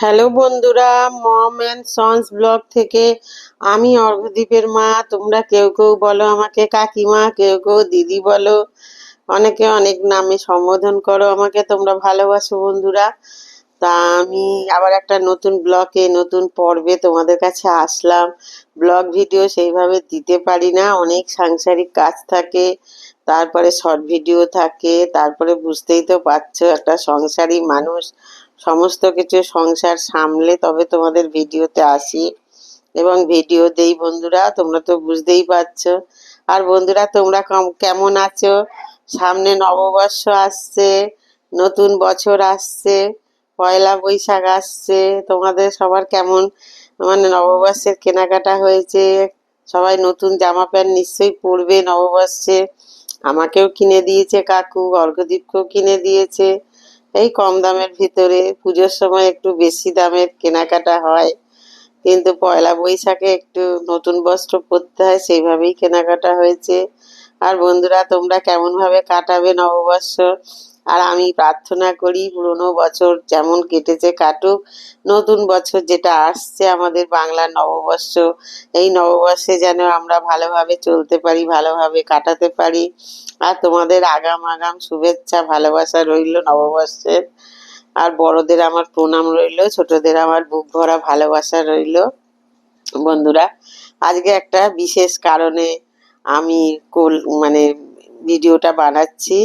Hello বন্ধুরা, মম and sons blog থেকে আমি অর্ঘদ্বীপের মা। তোমরা কেউ কেউ বলো আমাকে, কাকিমা, কেউ কেউ দিদি বলো। অনেকে অনেক নামে সম্বোধন করো আমাকে, তোমরা ভালোবাসো বন্ধুরা। তা আমি আবার একটা নতুন ব্লগে, নতুন পর্বে তোমাদের কাছে আসলাম। ব্লগ ভিডিও সেইভাবে দিতে পারি না, অনেক সাংসারিক কাজ থাকে, তারপরে শর্ট ভিডিও থাকে, তারপরে বুঝতেই তো পারছ একটা সংসারী মানুষ। সমস্ত কিছু সংসার সামলে তবে তোমাদের ভিডিওতে আসি। এবং ভিডিও দেই বন্ধুরা, তোমরা তো বুঝতেই পারছ। আর বন্ধুরা, তোমরা কম- কেমন আছো? সামনে নববর্ষ আসছে, নতুন বছর আসছে, পয়লা বৈশাখ আসছে। তোমাদের সবার কেমন? মানে নববর্ষের কেনাকাটা হয়েছে, সবাই নতুন জামা প্যান্ট নিশ্চয়ই পরবে নববর্ষে। আমাকেও কিনে দিয়েছে কাকু অর্ঘদীপকেও কিনে দিয়েছে। এই কম দামের ভিতরে পুজোর সময় একটু বেশি দামের কেনাকাটা হয়। কিন্তু পয়লা বৈশাখে একটু নতুন বস্ত্র পরতে হয়, সেইভাবেই কেনাকাটা হয়েছে। আর বন্ধুরা, তোমরা কেমনভাবে কাটাবে নববর্ষ? আর আমি প্রার্থনা করি পুরনো বছর যেমন কেটেছে কাটুক, নতুন বছর যেটা আসছে আমাদের বাংলার নববর্ষ, এই নববর্ষে যেন আমরা ভালোভাবে চলতে পারি, ভালোভাবে কাটাতে পারি। আর তোমাদের আগাম আগাম শুভেচ্ছা, ভালোবাসা রইল নববর্ষের আর বড়দের আমার প্রণাম রইল, ছোটদের আমার বুক ভরা ভালোবাসা রইল। বন্ধুরা, আজকে একটা বিশেষ কারণে আমি কোল মানে ভিডিওটা বানাচ্ছি।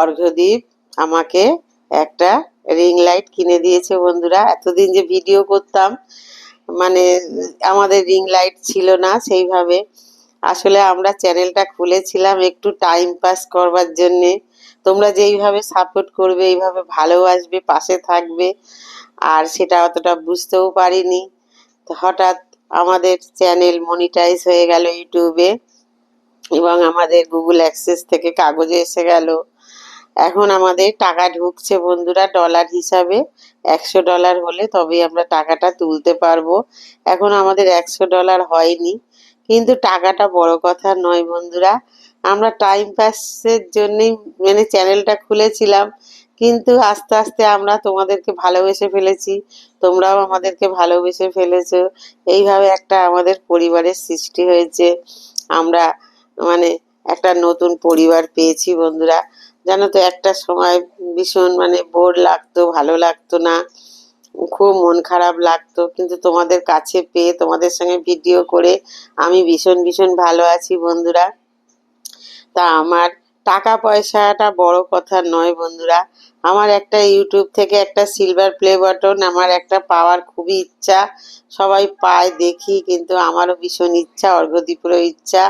অর্ঘ্যদীপ আমাকে একটা রিং লাইট কিনে দিয়েছে বন্ধুরা। এতদিন যে ভিডিও করতাম মানে আমাদের রিং লাইট ছিল না সেইভাবে। আসলে আমরা চ্যানেলটা খুলেছিলাম একটু টাইম পাস করবার জন্যে। তোমরা যেইভাবে সাপোর্ট করবে, এইভাবে ভালোবাসবে পাশে থাকবে। আর সেটা অতটা বুঝতেও পারিনি। হঠাৎ আমাদের চ্যানেল মনিটাইজ হয়ে গেল ইউটিউবে এবং আমাদের গুগল অ্যাক্সেস থেকে কাগজে এসে গেল। এখন আমাদের টাকা ঢুকছে বন্ধুরা ডলার হিসাবে। একশো ডলার হলে তবেই আমরা টাকাটা তুলতে পারব। এখন আমাদের একশো ডলার হয়নি। কিন্তু টাকাটা বড় কথা নয় বন্ধুরা। আমরা টাইম পাসের জন্যই মানে চ্যানেলটা খুলেছিলাম। কিন্তু আস্তে আস্তে আমরা তোমাদেরকে ভালোবেসে ফেলেছি। তোমরাও আমাদেরকে ভালোবেসে ফেলেছো। এইভাবে একটা আমাদের পরিবারের সৃষ্টি হয়েছে। আমরা মানে একটা নতুন পরিবার পেয়েছি বন্ধুরা। জানো তো, একটা সময় ভীষণ মানে বোর লাগতো, ভালো লাগতো না, খুব মন খারাপ লাগতো। কিন্তু তোমাদের কাছে পেয়ে, তোমাদের সঙ্গে ভিডিও করে আমি ভীষণ ভীষণ ভালো আছি বন্ধুরা। তা আমার টাকা পয়সাটা বড় কথা নয় বন্ধুরা। আমার একটা ইউটিউব থেকে একটা সিলভার প্লে বাটন আমার একটা পাওয়ার খুবই ইচ্ছা। সবাই পায়, দেখি, কিন্তু আমারও ভীষণ ইচ্ছা অর্ঘদ্বীপেরও ইচ্ছা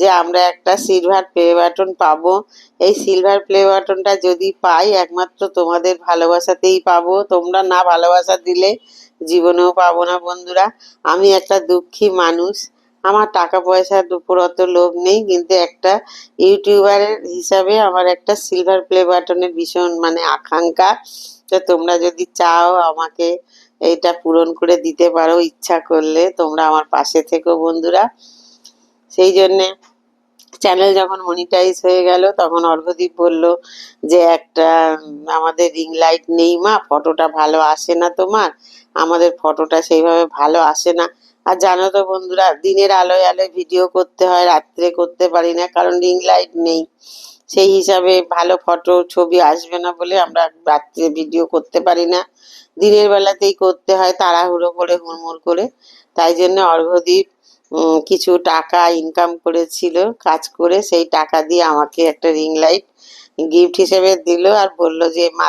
যে আমরা একটা সিলভার প্লে বাটন পাবো। এই সিলভার প্লে বাটনটা যদি পাই, একমাত্র তোমাদের ভালোবাসাতেই পাবো। তোমরা না ভালোবাসা দিলে জীবনেও পাবো না বন্ধুরা। আমি একটা দুঃখী মানুষ। আমার টাকা পয়সার দুপুর অত লোভ নেই, কিন্তু একটা ইউটিউবারের হিসাবে আমার একটা সিলভার প্লে বাটনের ভীষণ মানে আকাঙ্ক্ষা তো তোমরা যদি চাও আমাকে এটা পূরণ করে দিতে পারো ইচ্ছা করলে, তোমরা আমার পাশে থেকো বন্ধুরা। সেই জন্যে চ্যানেল যখন মনিটাইজ হয়ে গেল, তখন অর্ঘদীপ বলল যে একটা, আমাদের রিং লাইট নেই মা ফটোটা ভালো আসে না তোমার। আমাদের ফটোটা সেইভাবে ভালো আসে না। আর জানো তো বন্ধুরা দিনের আলোয় আলোয় ভিডিও করতে হয় রাত্রে করতে পারি না কারণ রিং লাইট নেই। সেই হিসাবে ভালো ফটো ছবি আসবে না বলে আমরা রাত্রে ভিডিও করতে পারি না। দিনের বেলাতেই করতে হয় তাড়াহুড়ো করে হুড়মুড় করে। তাই জন্য অর্ঘদীপ উম, কিছু টাকা ইনকাম করেছিল কাজ করে সেই টাকা দিয়ে আমাকে একটা রিং লাইট গিফট হিসেবে দিল আর বলল যে মা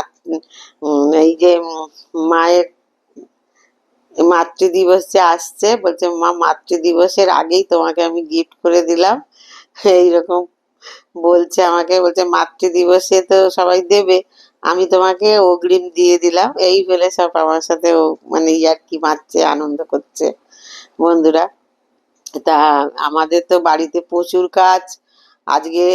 এই যে মায়ের মাতৃ দিবস যে আসছে, বলছে, মা মাতৃ দিবসের আগেই তোমাকে আমি গিফট করে দিলাম। এইরকম বলছে আমাকে, বলছে মাতৃ দিবসে তো সবাই দেবে, আমি তোমাকে অগ্রিম দিয়ে দিলাম। এই বলে সব আমার সাথে ও মানে ইয়ার কি মারছে, আনন্দ করছে, বন্ধুরা। তা আমাদের তো বাড়িতে প্রচুর কাজ। আজকে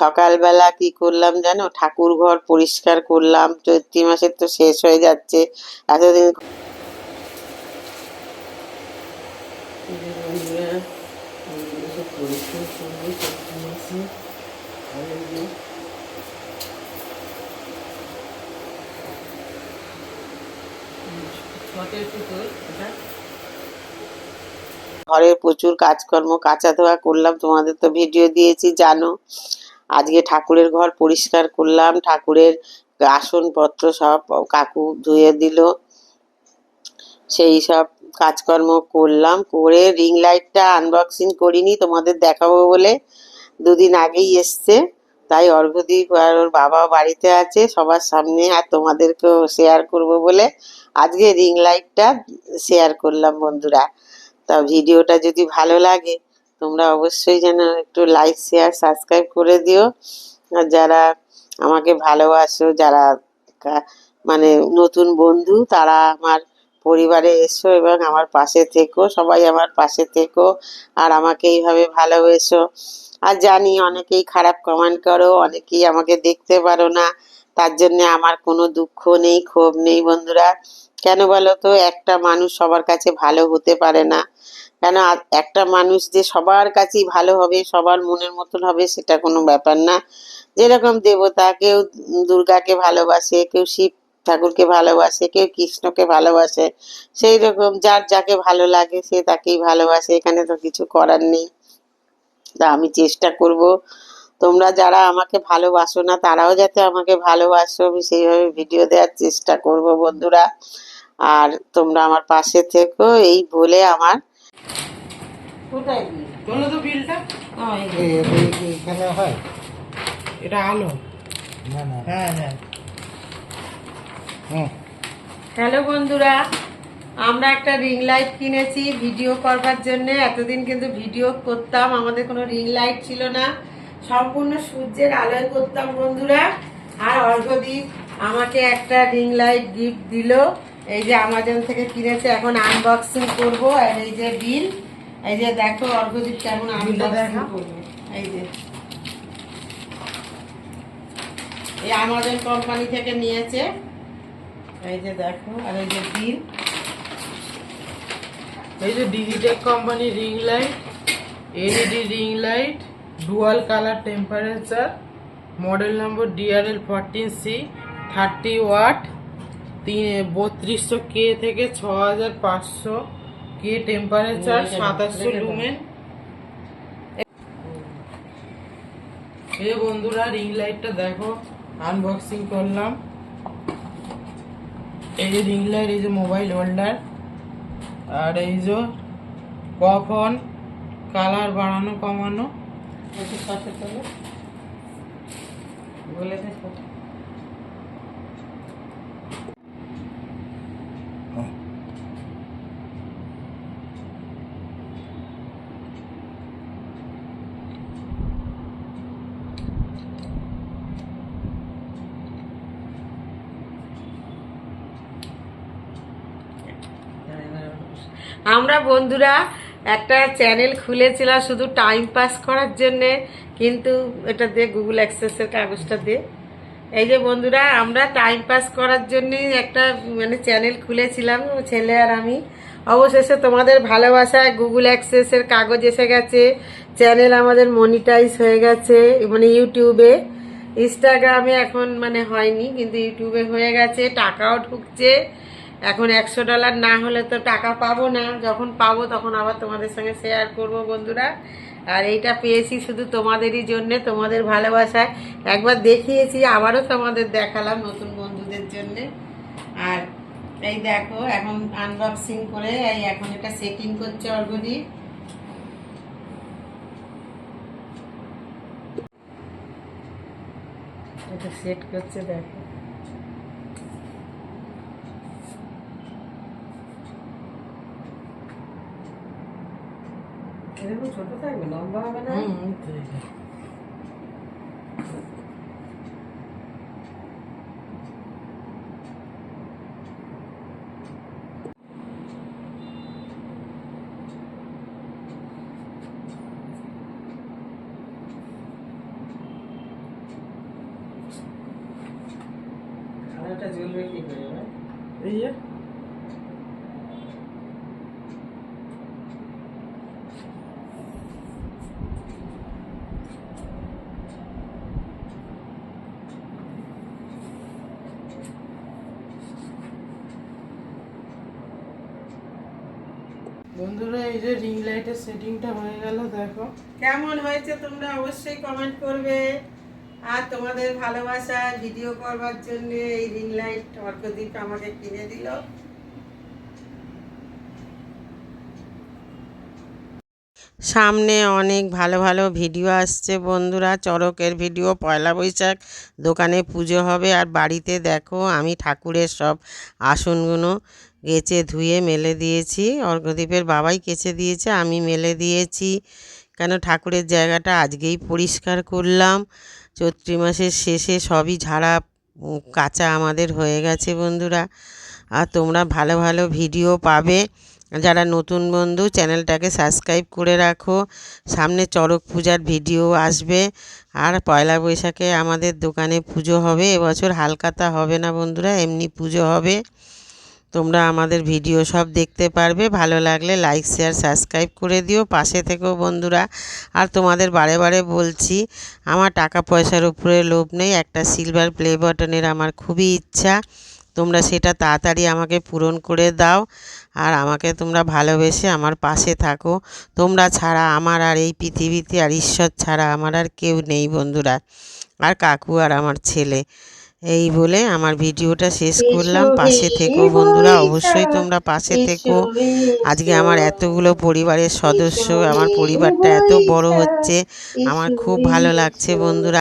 সকালবেলা কি করলাম জানো? ঠাকুর ঘর পরিষ্কার করলাম, চৈত্রি মাসের তো শেষ হয়ে যাচ্ছে। এতদিন ঘরের প্রচুর কাজকর্ম কাঁচা ধোয়া করলাম, তোমাদের তো ভিডিও দিয়েছি, জানো। আজকে ঠাকুরের ঘর পরিষ্কার করলাম, ঠাকুরের আসনপত্র সব কাকু ধুয়ে দিল। সেই সব কাজকর্ম করলাম, করে রিং লাইটটা আনবক্সিং করিনি, তোমাদের দেখাবো বলে দুদিন আগেই এসছে। তাই অর্ঘদীপ আর ওর বাবাও বাড়িতে আছে, সবার সামনে আর তোমাদেরকেও শেয়ার করব বলে আজকে রিং লাইটটা শেয়ার করলাম বন্ধুরা। তা ভিডিওটা যদি ভালো লাগে, তোমরা অবশ্যই যেন একটু লাইক শেয়ার সাবস্ক্রাইব করে দিও। আর যারা আমাকে ভালোবাসো, যারা মানে নতুন বন্ধু, তারা আমার পরিবারে এসো এবং আমার পাশে থেকো, সবাই আমার পাশে থেকো আর আমাকে এইভাবে ভালোবেসো। আর জানি অনেকেই খারাপ কমেন্ট করো, অনেকেই আমাকে দেখতে পারো না, তার জন্যে আমার কোনো দুঃখ নেই, ক্ষোভ নেই বন্ধুরা। কেন বলো তো, একটা মানুষ সবার কাছে ভালো হতে পারে না। কেন একটা মানুষ যে সবার কাছেই ভালো হবে, সবার মনের মতন হবে, সেটা কোনো ব্যাপার না। যেরকম দেবতা, কেউ দুর্গাকে ভালোবাসে, কেউ শিব ঠাকুরকে ভালোবাসে কেউ কৃষ্ণকে ভালোবাসে সেই রকম যার যাকে ভালো লাগে সে তাকেই ভালোবাসে এখানে তো কিছু করার নেই। তা আমি চেষ্টা করব তোমরা যারা আমাকে ভালোবাসো না তারাও যাতে আমাকে ভালোবাসো আমি সেইভাবে ভিডিও দেওয়ার চেষ্টা করব বন্ধুরা। আর তোমরা আমার পাশে থেকো এই বলে আমার কোথায় তো বিলটা। এই এই- হয়। এটা আলো। না না। হ্যাঁ হ্যাঁ। হ্যালো বন্ধুরা আমরা একটা রিং লাইট কিনেছি ভিডিও করবার জন্য। এতদিন কিন্তু ভিডিও করতাম আমাদের কোনো রিং লাইট ছিল না। সম্পূর্ণ সূর্যের আলোয় করতাম বন্ধুরা। আর অর্ঘদীপ আমাকে একটা রিং লাইট গিফট দিল। এই যে আমাজন থেকে কিনেছে এখন আনবক্সিং করব। আর এই যে বিল এই যে দেখো অর্ঘদীপ কেমন আনবক্সিং। এই যে। এই আমাজন কোম্পানি থেকে নিয়েছে। এই যে দেখো আর এই যে বিল এই যে Digitek company ring light LED ring light dual colour temperature model number DRL fourteen C thirty watt তিন বত্রিশশো কে থেকে ছ হাজার পাঁচশো কে টেম্পারেচার সাতাশশো লুমেন এই বন্ধুরা রিং লাইটটা দেখো আনবক্সিং করলাম। এই যে রিং লাইট এই যে মোবাইল হোল্ডার আর এই যে কখন কালার বাড়ানো কমানো বলে আমরা বন্ধুরা একটা চ্যানেল খুলেছিলাম শুধু টাইম পাস করার জন্যে, কিন্তু এটা দে গুগল অ্যাক্সেসের কাগজটা দে এই যে বন্ধুরা, আমরা টাইম পাস করার জন্যই একটা মানে চ্যানেল খুলেছিলাম, ছেলে আর আমি। অবশেষে তোমাদের ভালোবাসায় গুগল অ্যাক্সেসের কাগজ এসে গেছে। চ্যানেল আমাদের মনিটাইজ হয়ে গেছে মানে ইউটিউবে ইনস্টাগ্রামে এখন মানে হয়নি, কিন্তু ইউটিউবে হয়ে গেছে, টাকাও ঢুকছে। এখন একশো ডলার না হলে তো টাকা পাবো না। যখন পাবো তখন আবার তোমাদের সঙ্গে শেয়ার করব বন্ধুরা। আর এইটা পেয়েছি শুধু তোমাদেরই জন্যে, তোমাদের ভালোবাসায়। একবার দেখিয়েছি, আবারও তোমাদের দেখালাম নতুন বন্ধুদের জন্যে। আর এই দেখো, এখন আনবক্সিং করে এই এখন এটা সেটিং করছে অর্ঘদীপ এটা সেট করছে, দেখো। ছোট থাকবে লম্বা হবে না যে। জ্বলবে কি করে ভাই? এই বন্ধুরা, এই যে রিং লাইটের সেটিংটা হয়ে গেল, দেখো। কেমন হয়েছে তোমরা অবশ্যই কমেন্ট করবে। আর তোমাদের ভালোবাসা ভিডিও করবার জন্য এই রিং লাইট অর্কদীপ আমাকে কিনে দিল। সামনে অনেক ভালো ভালো ভিডিও আসছে বন্ধুরা, চড়কের ভিডিও পয়লা বৈশাখ, দোকানে পুজো হবে। আর বাড়িতে দেখো, আমি ঠাকুরের সব আসনগুলো কেচে ধুয়ে মেলে দিয়েছি। অর্ঘদ্বীপের বাবাই কেচে দিয়েছে, আমি মেলে দিয়েছি। কেন ঠাকুরের জায়গাটা আজকেই পরিষ্কার করলাম। চৈত্রি মাসের শেষে সবই ঝাড়া কাঁচা আমাদের হয়ে গেছে বন্ধুরা। আর তোমরা ভালো ভালো ভিডিও পাবে। যারা নতুন বন্ধু, চ্যানেলটাকে সাবস্ক্রাইব করে রাখো। সামনে চড়ক পূজার ভিডিও আসবে। আর পয়লা বৈশাখে আমাদের দোকানে পুজো হবে, এবছর হালকাতা হবে না বন্ধুরা, এমনি পুজো হবে। তোমরা আমাদের ভিডিও সব দেখতে পারবে। ভালো লাগলে লাইক শেয়ার সাবস্ক্রাইব করে দিও। পাশে থেকেও বন্ধুরা, আর তোমাদের বারে বারে বলছি, আমার টাকা পয়সার উপরে লোভ নেই। একটা সিলভার প্লে বাটনের আমার খুবই ইচ্ছা। তোমরা সেটা তাড়াতাড়ি আমাকে পূরণ করে দাও, আর আমাকে তোমরা ভালোবেসে আমার পাশে থাকো। তোমরা ছাড়া আমার আর এই পৃথিবীতে আর ঈশ্বর ছাড়া আমার আর কেউ নেই বন্ধুরা, আর কাকু আর আমার ছেলে। এই বলে আমার ভিডিওটা শেষ করলাম। পাশে থেকো বন্ধুরা অবশ্যই তোমরা পাশে থেকো। আজকে আমার এতগুলো পরিবারের সদস্য আমার পরিবারটা এত বড় হচ্ছে আমার খুব ভালো লাগছে বন্ধুরা।